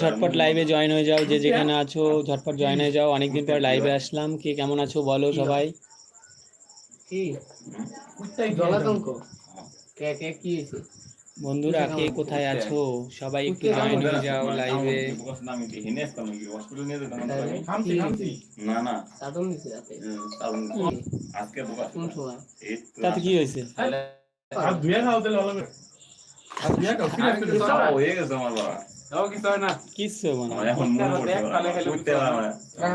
ঝটপট লাইভে জয়েন হয়ে যাও যে যেখানে আছো ঝটপট জয়েন হয়ে যাও। অনেকদিন পর লাইভে আসলাম। কে কেমন আছো বলো সবাই। কি? জলাতঙ্ক? কে কে কি হয়েছে? বন্ধুরা কে কোথায় আছো? সবাই একটু জয়েন হয়ে যাও লাইভে তাতে কি হয়েছে? আর দুয়া খাও তাহলে ভালো আর দুয়া খাও কি আছে সব হয়ে গেছে আমার বাবা। কিচ্ছু না। এখন মনে পড়ছে উঠতে পারে না।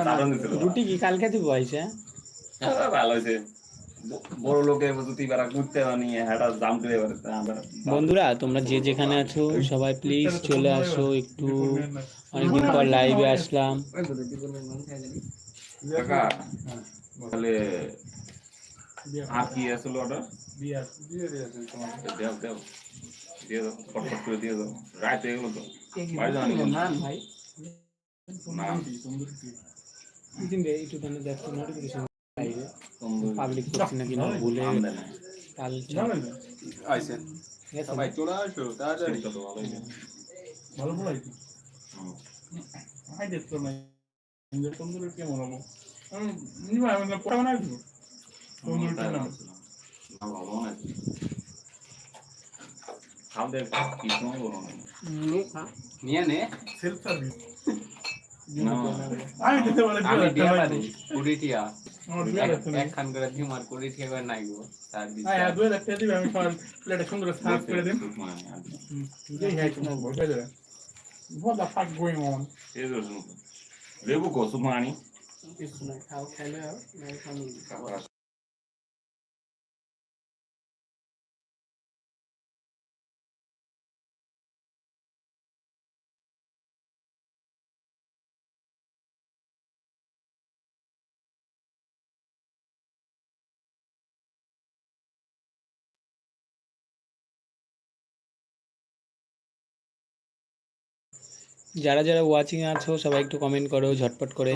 দারুণ দিছিল বাবা। রুটি কি কালকে দিব আইসা হ্যাঁ, ভালো হয়েছে। বড় লোকে ঘুরতে বানিয়ে হাঁটা জাম করে বন্ধুরা তোমরা যে যেখানে আছো সবাই প্লিজ চলে আসো একটু। অনেকদিন পর লাইভে আসলাম। তাহলে আর কি আসলে অর্ডার দেও দেও। দিয়ে দাও ফটফট করে দিয়ে দাও রাত হয়ে গেলো তো ভাই জানি না। ভাই না একটু দেখো নোটিফিকেশন লাইভে পাবলিক করছি নাকি না ভুলে কাল জানেন না চলে আসো তাড়াতাড়ি সেটা তো ভালোই ভালো দেখতো না ইন্দুর কেমন হব আমি নিবা আমি। না, ভালো না। বলো খা। নিয়ে নে। সেলফ সার্ভিস না, আমি দিতে পারি আমি দিয়া পারি কুড়ি টিয়া আমার দুয়া লাগতো না। একখান করে দিম আর কুড়ি টিয়া করে নাই গো। তার হ্যাঁ হ্যাঁ দুয়া লাগতে দিবে আমি সবার প্লেটে সুন্দর সার্ভ করে দিই কি। যেই হ্যাঁ তোমার বসে যাবে। What the fuck going on? লেবু কো, সুখ মানি। কিছু না খাও খাইলে আর যারা যারা ওয়াচিং আছো সবাই একটু কমেন্ট করো ঝটপট করে।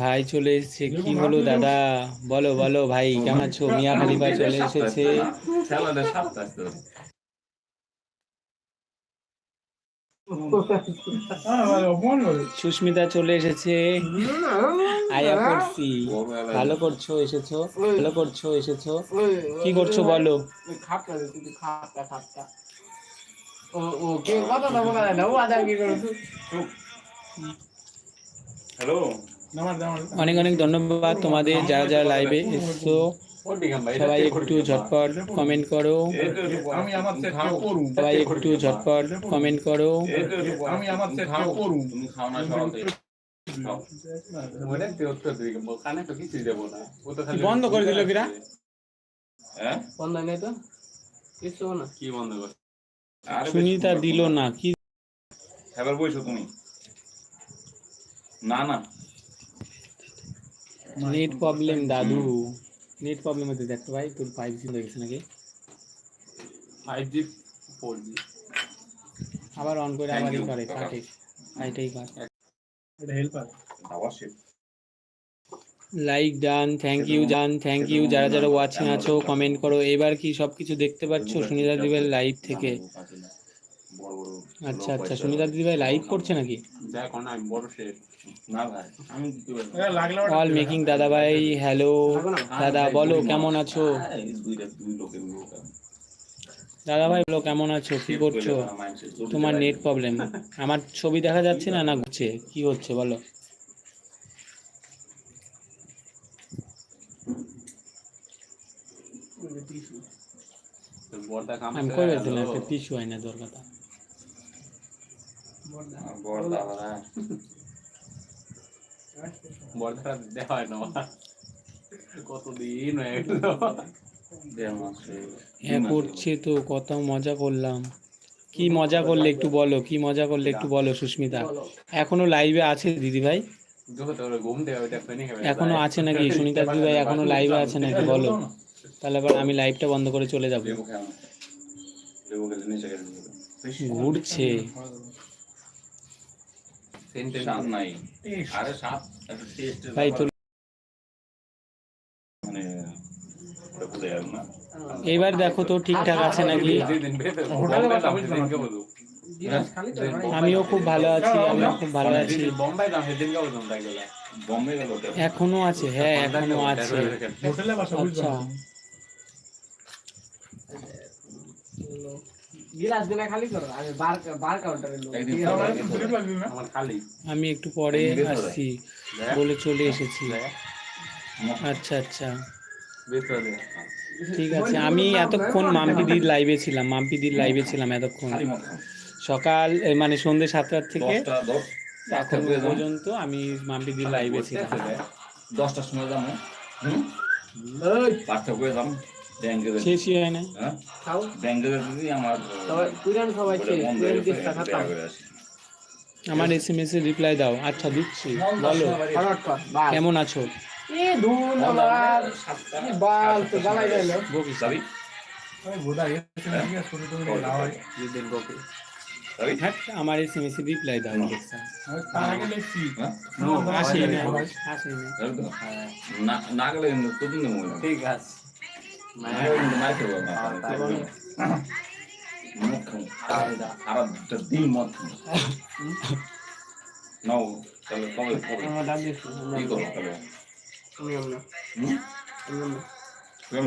ভাই চলে এসেছে। কি হলো দাদা? বলো বলো ভাই কেমন আছো? মিয়া খালিফা চলে এসেছে। সুস্মিতা চলে এসেছে। আয়া করছি। ভালো করছ এসেছ? ভালো করছ এসেছ? কি করছ বলো? হ্যালো। অনেক অনেক ধন্যবাদ তোমাদের যারা যারা লাইভে এসছো। সবাই একটু ঝটপট কমেন্ট করো। সবাই একটু ঝটপট কমেন্ট করো। আমি আমার বন্ধ করে দিল কিরা? হ্যাঁ? বন্ধ নেই তো। কিছু না। কি বন্ধ কর সুনিতা দিল না কি? এবার বইছো তুমি? না না। নেট প্রবলেম দাদু। নেট প্রবলেম হতে দেখতো ভাই তোর ফাইভ জি হয়ে গেছে নাকি? ফাইভ জি ফোর জি আবার অন করে you, করে। কাটে এটাই কাট এটা হেল্পার অবশ্যই লাইক ডান থ্যাংক ইউ জান থ্যাংক ইউ যারা যারা ওয়াচিং আছো কমেন্ট করো। এবার কি সবকিছু দেখতে পাচ্ছ? সুনিতা দিবের লাইভ থেকে। বড় বড় আচ্ছা আচ্ছা সুনিতা দিদি ভাই লাইভ করছে নাকি? দেখ না আমি বড় শেষ না ভাই আমি দিতে পারি লাগলে অল মেকিং দাদা ভাই হ্যালো দাদা বলো কেমন আছো? দাদা ভাই বলো কেমন আছো? কি করছ? তোমার নেট প্রবলেম আমার ছবি দেখা যাচ্ছে না না ঘুরছে? কি হচ্ছে বলো। আমি কই একটা টিস্যু হয় না তোর কথা। দেওয়া হয় না কতদিন হয়ে গেল। হয়ে করছে তো কত মজা করলাম। কি মজা করলে একটু বলো কি মজা করলে একটু বলো সুস্মিতা। এখনও লাইভে আছে দিদি ভাই? এখনও আছে নাকি? সুনিতা দিদি ভাই এখনও লাইভে আছে নাকি? বলো। তাহলে আবার আমি লাইভটা বন্ধ করে চলে যাব। ঘুরছে। স্বাদ নাই। আরে স্বাদ একটা টেস্টের ভাই তোর মানে না। এবার দেখো তো ঠিকঠাক আছে নাকি? যেদিন বেতে হোটেলে বোম্বাই বাসা দাম বুঝলাম সেদিনকে না। বুঝু গিলাস খালি করে ভাই। আমিও খুব ভালো আছি আমিও খুব ভালো আছি। গেল। ওটা। এখনও আছে। হ্যাঁ এখনও আছে আচ্ছা বুঝলাম গিলাস দিনা খালি করো আমি বার বার কাউন্টারে লোক একদিন ঠিক আছে? আমার সবাই- বুঝতে পারলি না আমার খালি আমি একটু পরে আসছি বলে চলে এসেছি। আচ্ছা আচ্ছা। ঠিক আছে আমি এতক্ষণ মাম্পিদির লাইভে ছিলাম মাম্পিদির লাইভে ছিলাম এতক্ষণ। সকাল মানে সন্ধ্যে সাতটার থেকে এখন পর্যন্ত আমি মাম্পিদির লাইভে ছিলাম। দশটার সময় যাব। করে যাব। হয় হ্যাঁ? আমার হয়ে এস এম এস এর রিপ্লাই দাও আচ্ছা দিচ্ছি। বলো। কেমন আছো? এ ধুন আমার। এ হয়? হ্যাঁ এস এম এস এর রিপ্লাই দাও আগে লিখছি হ্যাঁ? আসি না। না। গেলে হয়। ঠিক আছে। দিন খাব। নাও, তাহলে কবে কি করব তাহলে?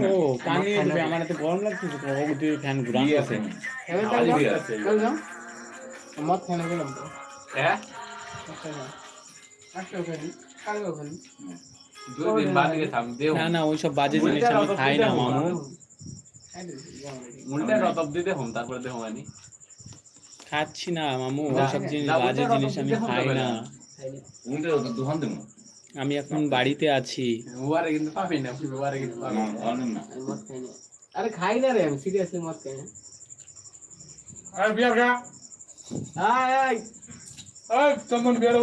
ও কানে ঢুকে আমার এত গরম লাগতেছে প্রভাবতী ফ্যান কি আছে? এবার আলি যাও বিয়ে আছে। চল যাও মদ খানে গেলাম তো। হ্যাঁ? আচ্ছা আচ্ছা ওখানে। কালকে ওখানে। না না ওইসব বাজে জিনিস আমি খাই না মামু উল্টা রতব দিতে হোম তারপরে দেহ খাচ্ছি না মামু ওইসব জিনিস বাজে জিনিস আমি খাই না। দেবো। আমি এখন বাড়িতে আছি। ওয়ারে কিন্তু পাবি না ওয়ারে পাবি না, আরে খাই না রে আমি সিরিয়াসলি খাই না। আরে বিয়ার গা। আয় আয় চন্দন বিয়ার